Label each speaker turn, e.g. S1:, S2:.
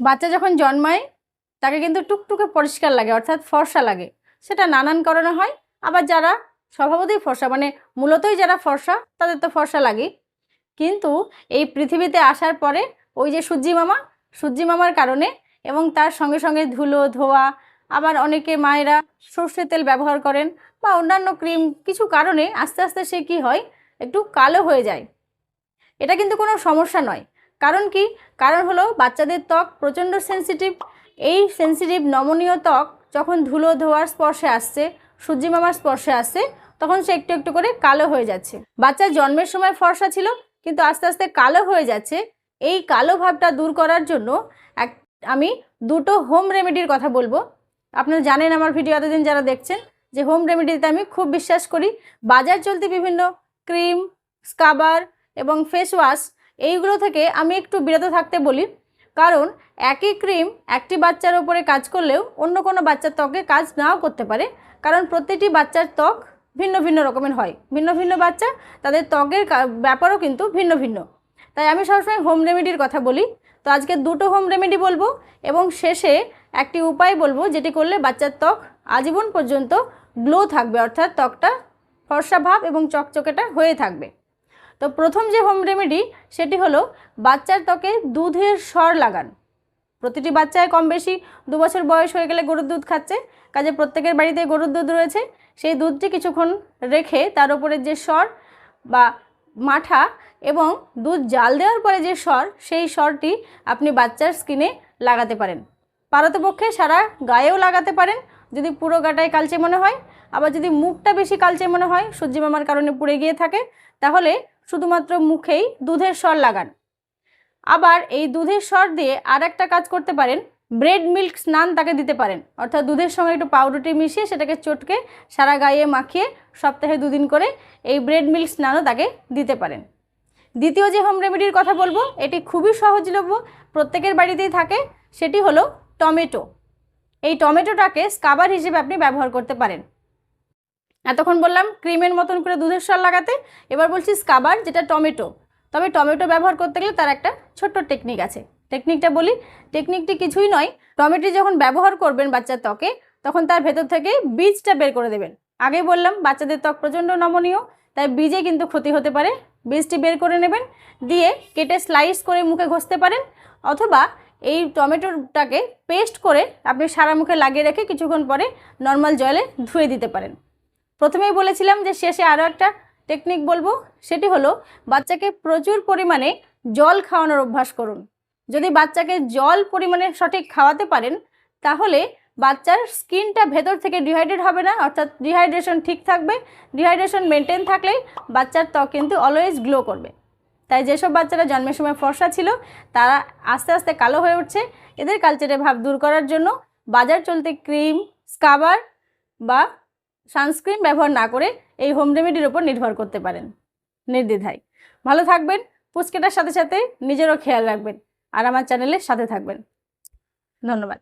S1: বাচ্চা যখন জন্মায়, তাকে কিন্তু টুকটুকে পরিষ্কার লাগে, অর্থাৎ ফর্সা লাগে। সেটা নানান কারণে হয়। আবার যারা স্বভাবতই ফর্সা মানে মূলতই যারা ফর্সা, তাদের তো ফর্সা লাগে কিন্তু এই পৃথিবীতে আসার পরে ওই যে সূর্যি মামা সূর্যি মামার কারণে এবং তার সঙ্গে সঙ্গে ধুলো, ধোয়া, আবার অনেকে মায়েরা সর্ষের তেল ব্যবহার করেন বা অন্যান্য ক্রিম কিছু কারণে আস্তে আস্তে সে কি হয়, একটু কালো হয়ে যায়। এটা কিন্তু কোনো সমস্যা নয়। কারণ কি? কারণ হলো বাচ্চাদের ত্বক প্রচণ্ড সেনসিটিভ এই সেনসিটিভ নমনীয় ত্বক যখন ধুলো ধোয়ার স্পর্শে আসছে, সূর্যি মামার স্পর্শে আসছে, তখন সে একটু একটু করে কালো হয়ে যাচ্ছে। বাচ্চার জন্মের সময় ফর্সা ছিল, কিন্তু আস্তে আস্তে কালো হয়ে যাচ্ছে। এই কালো ভাবটা দূর করার জন্য এক, আমি দুটো হোম রেমেডির কথা বলব। আপনারা জানেন আমার ভিডিও এতদিন যারা দেখছেন যে হোম রেমেডিতে আমি খুব বিশ্বাস করি। বাজার চলতি বিভিন্ন ক্রিম স্কাবার এবং ফেস ওয়াশ এইগুলো থেকে আমি একটু বিরত থাকতে বলি। কারণ একই ক্রিম একটি বাচ্চার ওপরে কাজ করলেও অন্য কোনো বাচ্চার ত্বকে কাজ নাও করতে পারে। কারণ প্রত্যেকটি বাচ্চার ত্বক ভিন্ন ভিন্ন রকমের হয়। ভিন্ন ভিন্ন বাচ্চা তাদের ত্বকের ব্যাপারও কিন্তু ভিন্ন ভিন্ন। তাই আমি সবসময় হোম রেমেডির কথা বলি। তো আজকে দুটো হোম রেমেডি বলব এবং শেষে একটি উপায় বলব যেটি করলে বাচ্চার ত্বক আজীবন পর্যন্ত গ্লো থাকবে। অর্থাৎ ত্বকটা ফর্সা ভাব এবং চকচকেটা হয়ে থাকবে। তো প্রথম যে হোম রেমেডি সেটি হলো বাচ্চার ত্বকে দুধের স্বর লাগান। প্রতিটি বাচ্চায় কম বেশি দু বছর বয়স হয়ে গেলে গরুর দুধ খাচ্ছে, কাজে প্রত্যেকের বাড়িতে গরুর দুধ রয়েছে। সেই দুধটি কিছুক্ষণ রেখে তার উপরে যে স্বর বা মাঠা এবং দুধ জাল দেওয়ার পরে যে স্বর, সেই স্বরটি আপনি বাচ্চার স্কিনে লাগাতে পারেন। পারতপক্ষে সারা গায়েও লাগাতে পারেন, যদি পুরো গাটায় কালচে মনে হয়। আবার যদি মুখটা বেশি কালচে মনে হয়, সূর্যি মামার কারণে পুড়ে গিয়ে থাকে, তাহলে শুধুমাত্র মুখেই দুধের স্বর লাগান। আবার এই দুধের স্বর দিয়ে আর একটা কাজ করতে পারেন, ব্রেড মিল্ক স্নান তাকে দিতে পারেন। অর্থাৎ দুধের সঙ্গে একটু পাউরুটি মিশিয়ে সেটাকে চটকে সারা গায়ে মাখিয়ে সপ্তাহে দুদিন করে এই ব্রেড মিল্ক স্নানও তাকে দিতে পারেন। দ্বিতীয় যে হোম রেমেডির কথা বলব, এটি খুবই সহজলভ্য, প্রত্যেকের বাড়িতেই থাকে, সেটি হলো টমেটো। এই টমেটোটাকে স্কাবার হিসেবে আপনি ব্যবহার করতে পারেন। এতক্ষণ বললাম ক্রিমের মতন করে দুধের স্বর লাগাতে, এবার বলছি স্কাবার, যেটা টমেটো। তবে টমেটো ব্যবহার করতে গেলে তার একটা ছোট্ট টেকনিক আছে। টেকনিকটা বলি টেকনিকটি কিছুই নয়, টমেটো যখন ব্যবহার করবেন বাচ্চার ত্বকে, তখন তার ভেতর থেকে বীজটা বের করে দেবেন। আগে বললাম, বাচ্চাদের ত্বক প্রচণ্ড নমনীয়, তাই বীজে কিন্তু ক্ষতি হতে পারে। বীজটি বের করে নেবেন, দিয়ে কেটে স্লাইস করে মুখে ঘষতে পারেন, অথবা এই টমেটোটাকে পেস্ট করে আপনি সারা মুখে লাগিয়ে রেখে কিছুক্ষণ পরে নর্মাল জলে ধুয়ে দিতে পারেন। প্রথমেই বলেছিলাম যে শেষে আরও একটা টেকনিক বলব, সেটি হলো বাচ্চাকে প্রচুর পরিমাণে জল খাওয়ানোর অভ্যাস করুন। যদি বাচ্চাকে জল পরিমাণে সঠিক খাওয়াতে পারেন, তাহলে বাচ্চার স্কিনটা ভেতর থেকে ডিহাইড্রেট হবে না, অর্থাৎ ডিহাইড্রেশন ঠিক থাকবে ডিহাইড্রেশন মেনটেন থাকলেই বাচ্চার ত্বক কিন্তু অলওয়েজ গ্লো করবে। তাই যেসব বাচ্চারা জন্মের সময় ফর্সা ছিল, তারা আস্তে আস্তে কালো হয়ে উঠছে। এদের কালচারে ভাব দূর করার জন্য বাজার চলতে ক্রিম স্কাবার বা সানস্ক্রিন ব্যবহার না করে এই হোম রেমেডির ওপর নির্ভর করতে পারেন। নির্দ্বিধায়। ভালো থাকবেন পুচকেটার সাথে সাথে নিজেরও খেয়াল রাখবেন। আর আমার চ্যানেলের সাথে থাকবেন। ধন্যবাদ।